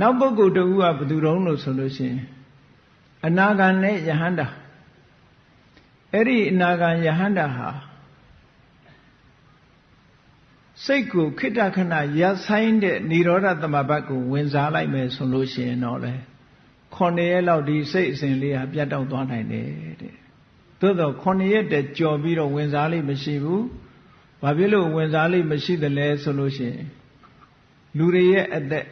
နောက်ပုဂ္ဂိုလ်တဦးကဘယ်သူတုံးလို့ဆိုလို့ရှိရင်အနာဂံနဲ့ယဟန္တာအဲ့ဒီအနာဂံယဟန္တာဟာစိတ်ကိုခိတ္တခဏရပ်ဆိုင်တဲ့និရောဓသမဘတ်ကိုဝင်စားလိုက်မယ်ဆိုလို့ရှိရင်တော့လေခုနှစ်ရက်လောက်ဒီစိတ်အစဉ်လေးဟာပြတ်တောက်သွားနိုင်တယ်တဲ့သို့တော့ခုနှစ်ရက်တည်းကြော်ပြီးတော့ဝင်စားလိမ့်မရှိဘူးဘာဖြစ်လို့ဝင်စားလိမ့်မရှိသလဲဆိုလို့ရှိရင်လူတွေရဲ့အသက်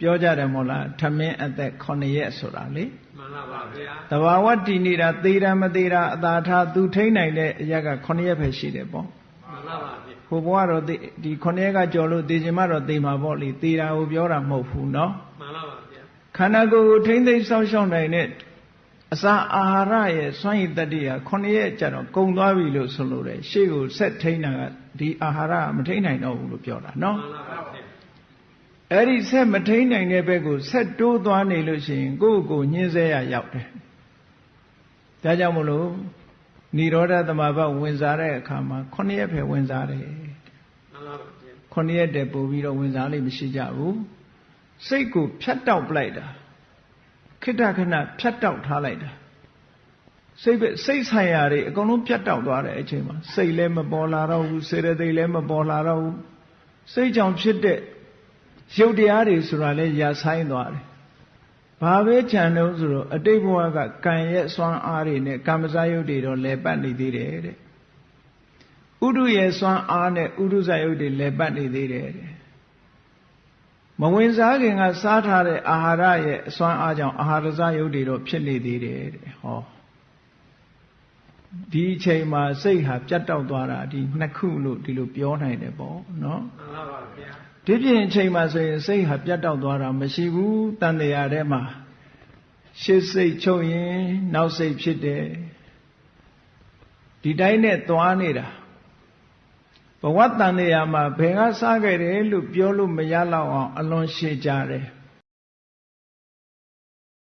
ပြောကြတယ်မို့လားထမင်းအသက်9ရက်ဆိုတာလေမှန်ပါပါဗျာတဘာဝတည်နေတာသေတာမသေးတာအသာထားသူထိန်းနိုင်တဲ့အရက်က9ရက်ပဲရှိတယ်ပေါ့မှန်ပါပါဗျာဟိုဘဝတော့ဒီ9ရက်ကကြော်လို့သေခြင်းမတော့သေမှာပေါ့လေသေတာကိုပြောတာမဟုတ်ဘူးเนาะမှန်ပါပါဗျာခန္ဓာကိုယ်ကိုထိမ့်သိမ်းစောင့်ရှောက်နိုင်တဲ့အစာအာဟာရရဲ့စွမ်းရည်တတ္တိဟာ9ရက်ကျတော့ကုံသွားပြီလို့ဆိုလို့တယ်ရှေ့ကိုဆက်ထိန်းတာကဒီအာဟာရမထိန်းနိုင်တော့ဘူးလို့ပြောတာเนาะမှန်ပါပါ အဲ့ဒီဆက်မထိန်နိုင်တဲ့ဘက်ကိုဆက်တိုးသွားနေလို့ရှိရင်ကိုယ့်ကိုညှင်းဆဲရရောက်တယ်။ဒါကြောင့်မလို့និရောဓသမဘဝင်စားတဲ့အခါမှာ9ရက်ပဲဝင်စားတယ်။9ရက်တည်းပို့ပြီးတော့ဝင်စားလိမ့်မရှိကြဘူး။စိတ်ကိုဖြတ်တောက်ပလိုက်တာခိတ္တခဏဖြတ်တောက်ထားလိုက်တာစိတ်ပဲစိတ်ဆိုင်ရာတွေအကုန်လုံးဖြတ်တောက်သွားတဲ့အချိန်မှာစိတ်လည်းမပေါ်လာတော့ဘူးစေတသိက်လည်းမပေါ်လာတော့ဘူးစိတ်ကြောင့်ဖြစ်တဲ့ ရုပ်တရားတွေဆိုတာလဲရဆိုင်သွားတယ်။ဘာပဲခြံတော့ဆိုတော့အတိတ်ဘဝကကံရဲ့စွမ်းအားတွေနဲ့ကမ္မဇယုတ်တွေတော့လဲပတ်နေသေးတယ်တဲ့။ဥဒုရဲ့စွမ်းအားနဲ့ဥဒုဇယုတ်တွေလဲပတ်နေသေးတယ်တဲ့။မဝင်စားခင်ကစားထားတဲ့အာဟာရရဲ့အစွမ်းအားကြောင့်အာဟာရဇယုတ်တွေတော့ဖြစ်နေသေးတယ်တဲ့။ဟောဒီအချိန်မှာစိတ်ဟာပြတ်တောက်သွားတာဒီနှစ်ခုလို့ဒီလိုပြောနိုင်တယ်ပေါ့နော်မှန်ပါပါဗျာ ဒီပြင်အချိန်မှာဆိုရင်စိတ်ဟာပြတ်တောက်သွားတာမရှိဘူးတန်တရားထဲမှာရှေ့စိတ်ချုပ်ရင်နောက်စိတ်ဖြစ်တယ်ဒီတိုင်းနဲ့သွားနေတာဘဝတန်တရားမှာဘယ်ကစားခဲ့တယ်လို့ပြောလို့မရတော့အောင်အလွန်ရှည်ကြတယ်